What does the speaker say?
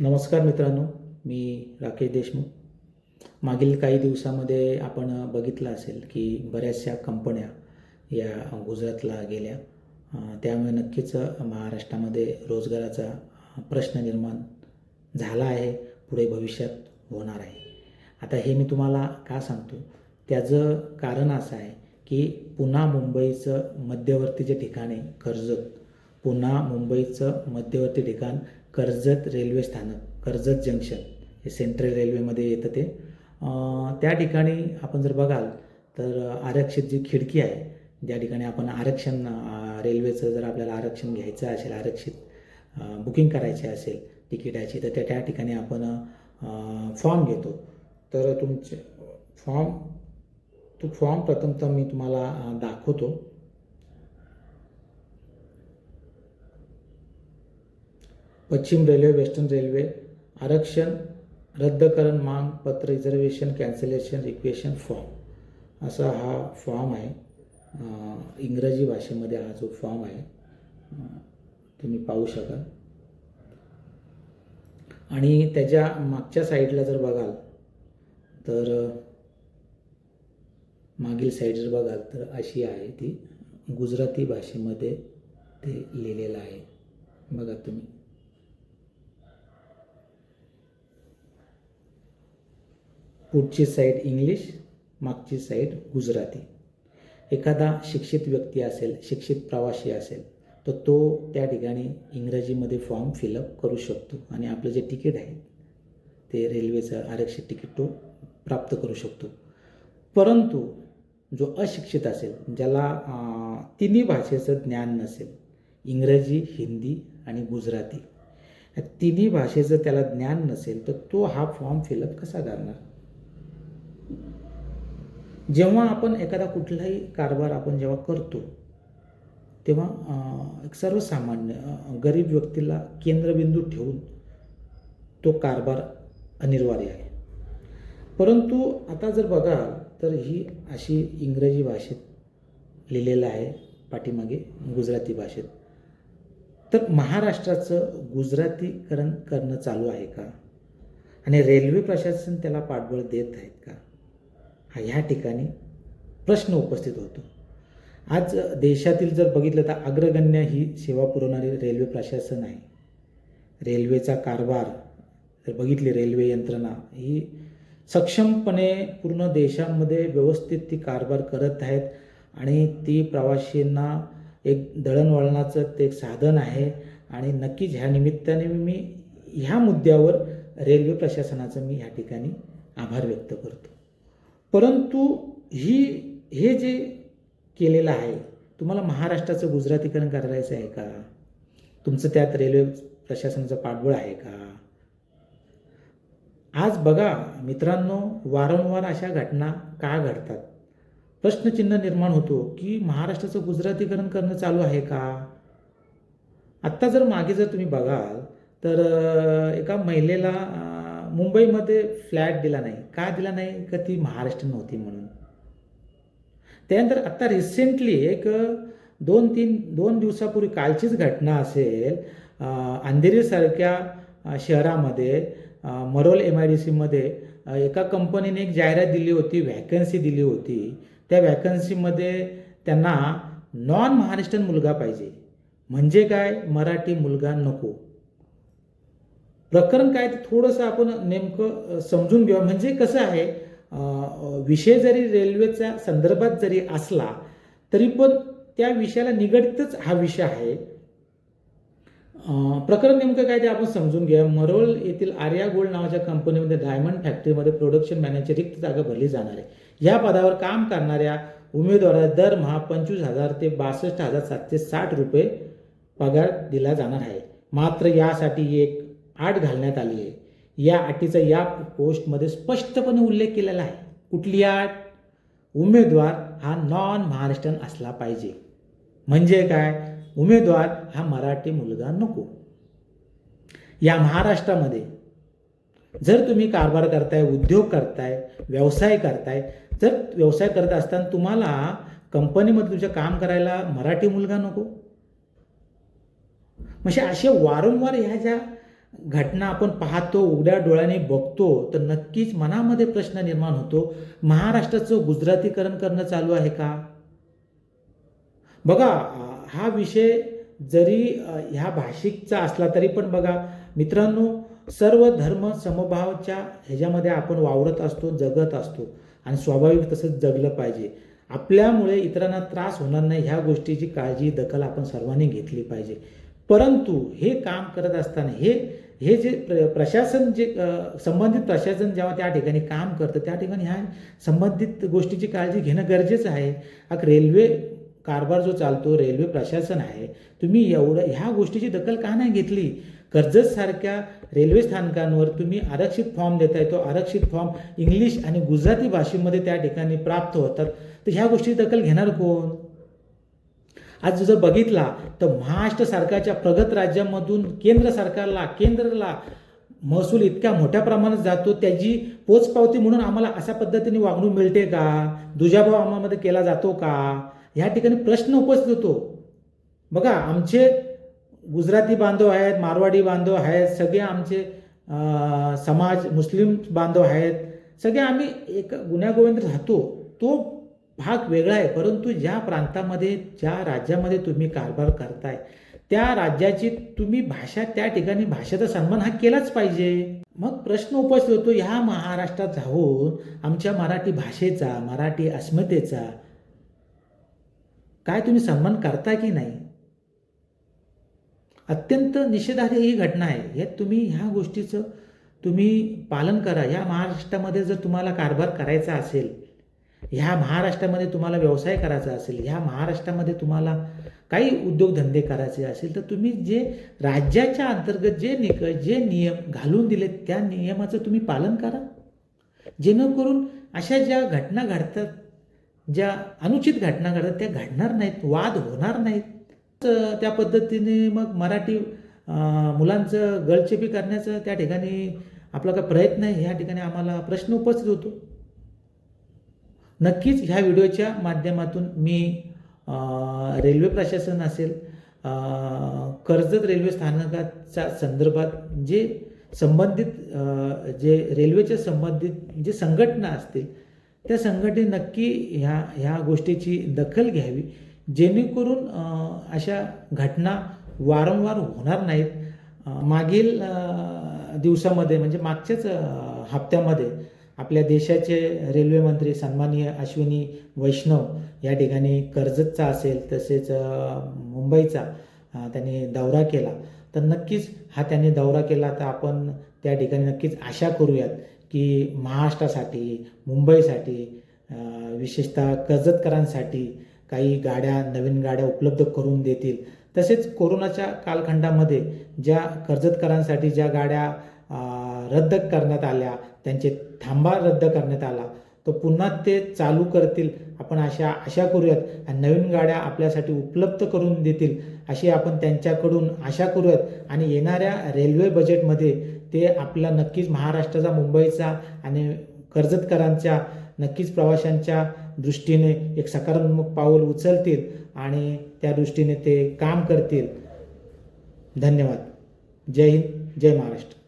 नमस्कार मित्रांनो मी राकेश देशमुख. मागील काही दिवसामध्ये आपण बघितलं असेल की बऱ्याचशा कंपन्या या गुजरातला गेल्या. त्यामुळे नक्कीच महाराष्ट्रामध्ये रोजगाराचा प्रश्न निर्माण झाला आहे पुढे भविष्यात होणार आहे. आता हे मी तुम्हाला का सांगतो? त्याचं कारण असं आहे की पुन्हा मुंबईचं मध्यवर्ती जे ठिकाण आहे कर्जत पुन्हा मुंबईचं मध्यवर्ती ठिकाण कर्जत रेल्वे स्थानक कर्जत जंक्शन हे सेंट्रल रेल्वेमध्ये येतं ते. त्या ठिकाणी आपण जर बघाल तर आरक्षित जी खिडकी आहे ज्या ठिकाणी आपण आरक्षण रेल्वेचं जर आपल्याला आरक्षण घ्यायचं असेल आरक्षित बुकिंग करायची असेल तिकिटाची तर त्या त्या ठिकाणी आपण फॉर्म घेतो. तर तुमचे फॉर्म तो फॉर्म प्रथमतः मी तुम्हाला दाखवतो. पश्चिम रेल्वे वेस्टर्न रेल्वे आरक्षण रद्दकरण मांग पत्र रिझर्वेशन कॅन्सलेशन रिक्वेशन फॉर्म असा हा फॉर्म आहे. इंग्रजी भाषेमध्ये हा जो फॉर्म आहे तुम्ही पाहू शकाल. आणि त्याच्या मागच्या साईडला जर बघाल तर मागील साईड जर बघाल तर अशी आहे ती. गुजराती भाषेमध्ये ते लिहिलेलं आहे. बघा तुम्ही. पुढची साईड इंग्लिश मागची साईड गुजराती. एखादा शिक्षित व्यक्ती असेल शिक्षित प्रवासी असेल तर तो त्या ठिकाणी इंग्रजीमध्ये फॉर्म फिलअप करू शकतो आणि आपलं जे तिकीट आहे ते रेल्वेचं आरक्षित तिकीट तो प्राप्त करू शकतो. परंतु जो अशिक्षित असेल ज्याला तिन्ही भाषेचं ज्ञान नसेल इंग्रजी हिंदी आणि गुजराती या तिन्ही भाषेचं त्याला ज्ञान नसेल तर तो हा फॉर्म फिलअप कसा करणार? जेव्हा आपण एखादा कुठलाही कारभार आपण जेव्हा करतो तेव्हा एक सर्वसामान्य गरीब व्यक्तीला केंद्रबिंदू ठेवून तो कारभार अनिवार्य आहे. परंतु आता जर बघाल तर ही अशी इंग्रजी भाषेत लिहिलेलं आहे पाठीमागे गुजराती भाषेत. तर महाराष्ट्राचं गुजरातीकरण करणं चालू आहे का? आणि रेल्वे प्रशासन त्याला पाठबळ देत आहेत का? हा ह्या ठिकाणी प्रश्न उपस्थित होतो. आज देशातील जर बघितलं तर अग्रगण्य ही सेवा पुरवणारी रेल्वे प्रशासन आहे. रेल्वेचा कारभार जर बघितली रेल्वे यंत्रणा ही सक्षमपणे पूर्ण देशामध्ये व्यवस्थित ती कारभार करत आहेत आणि ती प्रवाशींना एक दळणवळणाचं ते एक साधन आहे. आणि नक्कीच ह्या निमित्ताने मी ह्या मुद्द्यावर रेल्वे प्रशासनाचं मी ह्या ठिकाणी आभार व्यक्त करतो. परंतु ही हे जे केलेलं आहे तुम्हाला महाराष्ट्राचं गुजरातीकरण करायचं आहे का? तुमचं त्यात रेल्वे प्रशासनाचं पाठबळ आहे का? आज बघा मित्रांनो वारंवार अशा घटना का घडतात? प्रश्नचिन्ह निर्माण होतो की महाराष्ट्राचं गुजरातीकरण करणं चालू आहे का? आत्ता जर मागे जर तुम्ही बघाल तर एका महिलेला मुंबईमध्ये फ्लॅट दिला नाही. का दिला नाही? का ती महाराष्ट्र नव्हती म्हणून. त्यानंतर आत्ता रिसेंटली एक दोन तीन दोन दिवसापूर्वी कालचीच घटना असेल अंधेरीसारख्या शहरामध्ये मरोल एम आय डी सीमध्ये एका कंपनीने एक जाहिरात दिली होती व्हॅकन्सी दिली होती. त्या व्हॅकन्सीमध्ये त्यांना नॉन महाराष्ट्रीयन मुलगा पाहिजे. म्हणजे काय? मराठी मुलगा नको. प्रकरण काय ते थोडंसं आपण नेमकं समजून घेऊया. म्हणजे कसं आहे विषय जरी रेल्वेच्या संदर्भात जरी असला तरी पण त्या विषयाला निगडितच हा विषय आहे. प्रकरण नेमकं काय ते आपण समजून घ्या मरोल येथील आर्या गोल्ड नावाच्या कंपनीमध्ये डायमंड फॅक्टरीमध्ये प्रोडक्शन मॅनेजर रिक्त जागा भरली जाणार आहे. या पदावर काम करणाऱ्या उमेदवाराला दरमहा पंचवीस हजार ते बासष्ट हजार सातशे साठ रुपये पगार दिला जाणार आहे. मात्र यासाठी एक आट घालण्यात आली आहे. या अटीचा या पोस्टमध्ये स्पष्टपणे उल्लेख केलेला आहे. कुठली आट उमेदवार हा नॉन महाराष्ट्रन असला पाहिजे. म्हणजे काय? उमेदवार हा मराठी मुलगा नको. या महाराष्ट्रामध्ये जर तुम्ही कारभार करताय उद्योग करताय व्यवसाय करताय जर व्यवसाय करत असताना तुम्हाला कंपनीमध्ये तुझं काम करायला मराठी मुलगा नको. म्हणजे असे वारंवार ह्या ज्या घटना आपण पाहतो उघड्या डोळ्याने बघतो तर नक्कीच मनामध्ये प्रश्न निर्माण होतो महाराष्ट्राचं गुजरातीकरण करणं चालू आहे का? बघा हा विषय जरी ह्या भाषिकचा असला तरी पण बघा मित्रांनो सर्व धर्म समभावाच्या ह्याच्यामध्ये आपण वावरत असतो जगत असतो आणि स्वाभाविक तसंच जगलं पाहिजे. आपल्यामुळे इतरांना त्रास होणार नाही ह्या गोष्टीची काळजी दखल आपण सर्वांनी घेतली पाहिजे. परंतु हे काम करत असताना हे हे जे प्र प्रशासन जे संबंधित प्रशासन जेव्हा त्या ठिकाणी काम करतं त्या ठिकाणी ह्या संबंधित गोष्टीची काळजी घेणं गरजेचं आहे. आता रेल्वे कारभार जो चालतो रेल्वे प्रशासन आहे तुम्ही एवढं ह्या गोष्टीची दखल का नाही घेतली? कर्जतसारख्या रेल्वे स्थानकांवर तुम्ही आरक्षित फॉर्म देताय तो आरक्षित फॉर्म इंग्लिश आणि गुजराती भाषेमध्ये त्या ठिकाणी प्राप्त होतात. तर ह्या गोष्टीची दखल घेणार कोण? आज जर बघितला तर महाराष्ट्र सरकारच्या प्रगत राज्यामधून केंद्र सरकारला केंद्रला महसूल इतक्या मोठ्या प्रमाणात जातो त्याची पोचपावती म्हणून आम्हाला अशा पद्धतीने वागणूक मिळते का? दुजाभाव आम्हामध्ये केला जातो का? ह्या ठिकाणी प्रश्न उपस्थित होतो. बघा आमचे गुजराती बांधव आहेत मारवाडी बांधव आहेत सगळे आमचे समाज मुस्लिम बांधव आहेत सगळे आम्ही एक गुन्ह्यागोविंद राहतो. तो भाग वेगळा आहे. परंतु ज्या प्रांतामध्ये ज्या राज्यामध्ये तुम्ही कारभार करताय त्या राज्याची तुम्ही भाषा त्या ठिकाणी भाषेचा सन्मान हा केलाच पाहिजे. मग प्रश्न उपस्थित होतो ह्या महाराष्ट्रात राहून आमच्या मराठी भाषेचा मराठी अस्मितेचा काय तुम्ही सन्मान करता की नाही? अत्यंत निषेधार्ह ही घटना आहे. यात तुम्ही ह्या गोष्टीचं तुम्ही पालन करा. या महाराष्ट्रामध्ये जर तुम्हाला कारभार करायचा असेल ह्या महाराष्ट्रामध्ये तुम्हाला व्यवसाय करायचा असेल ह्या महाराष्ट्रामध्ये तुम्हाला काही उद्योगधंदे करायचे असेल तर तुम्ही जे राज्याच्या अंतर्गत जे निक जे नियम घालून दिलेत त्या नियमाचं तुम्ही पालन करा. जेणेकरून अशा ज्या घटना घडतात ज्या अनुचित घटना घडतात त्या घडणार नाहीत वाद होणार नाहीत. तर त्या पद्धतीने मग मराठी मुलांचं गळचेपी करण्याचं त्या ठिकाणी आपला काय प्रयत्न आहे ह्या ठिकाणी आम्हाला प्रश्न उपस्थित होतो. नक्कीच ह्या व्हिडिओच्या माध्यमातून मी रेल्वे प्रशासन असेल कर्जत रेल्वे स्थानकाच्या संदर्भात जे संबंधित जे रेल्वेच्या संबंधित जे संघटना असतील त्या संघटने नक्की ह्या ह्या गोष्टीची दखल घ्यावी जेणेकरून अशा घटना वारंवार होणार नाहीत. मागील दिवसामध्ये म्हणजे मागच्याच हप्त्यामध्ये आपल्या देशाचे रेल्वे मंत्री सन्माननीय अश्विनी वैष्णव या ठिकाणी कर्जतचा असेल तसेच मुंबईचा त्यांनी दौरा केला. तर नक्कीच हा त्यांनी दौरा केला तर आपण त्या ठिकाणी नक्कीच आशा करूयात की महाराष्ट्रासाठी मुंबईसाठी विशेषतः कर्जतकरांसाठी काही गाड्या नवीन गाड्या उपलब्ध करून देतील. तसेच कोरोनाच्या कालखंडामध्ये ज्या कर्जतकरांसाठी ज्या गाड्या रद्द करण्यात आल्या त्यांचे थांबा रद्द करण्यात आला. तो पुन्हा ते चालू करतील. आपण अशा आशा करूयात. आणि नवीन गाड्या आपल्यासाठी उपलब्ध करून देतील. अशी आपण त्यांच्याकडून आशा करूयात. आणि येणाऱ्या रेल्वे बजेटमध्ये ते आपला नक्कीच महाराष्ट्राचा मुंबईचा आणि कर्जतकरांच्या नक्कीच प्रवाशांच्या दृष्टीने एक सकारात्मक पाऊल उचलतील आणि त्या दृष्टीने ते काम करतील. धन्यवाद. जय हिंद. जय महाराष्ट्र.